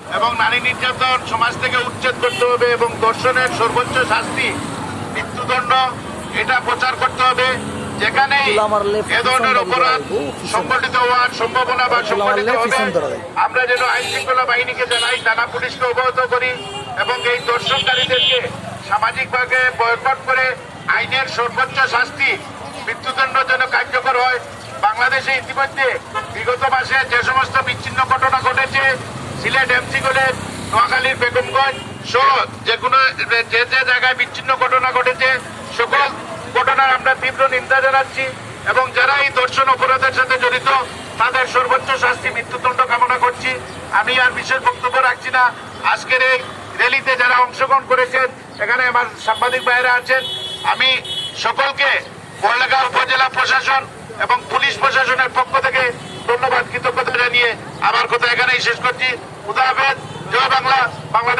এবং নারী নির্যাতন সমাজ থেকে উচ্ছেদ করতে হবে এবং দর্শনের সর্বোচ্চ শাস্তি মৃত্যুদণ্ড এটা প্রচার করতে হবে যেখানে এ ধরনের অপরাধ। সংগঠিত হওয়ার সম্ভাবনা বা সংগঠিত হবে। আমরা যেন আইন শৃঙ্খলা বাহিনীকে জানাই থানা পুলিশকে অবগত করি এবং এই দর্শনকারীদেরকে সামাজিকভাবে বয়কট করে আইনের সর্বোচ্চ শাস্তি মৃত্যুদণ্ড যেন কার্যকর হয় বাংলাদেশে ইতিমধ্যে বিগত মাসে যে সমস্ত বিচ্ছিন্ন ঘটনা ঘটেছে সিলেট এমসি কলেজ নোয়াখালীর বেগমগঞ্জ সহ যে কোনো যে যে জায়গায় বিচ্ছিন্ন ঘটনা ঘটেছে, সকল ঘটনার আমরা তীব্র নিন্দা জানাচ্ছি এবং যারা এই দর্শন অপরাধের সাথে জড়িত, তাদের সর্বোচ্চ শাস্তি মৃত্যুদণ্ড কামনা করছি। আমি আর বিশেষ বক্তব্য রাখছি না। আজকের এই র্যালিতে যারা অংশগ্রহণ করেছেন, এখানে আমার সাংবাদিক ভাইয়েরা আছেন। আমি সকলকে বড়লেখা উপজেলা আমার কথা এখানেই শেষ করছি। উদাহরণ জয় বাংলা বাংলাদেশ।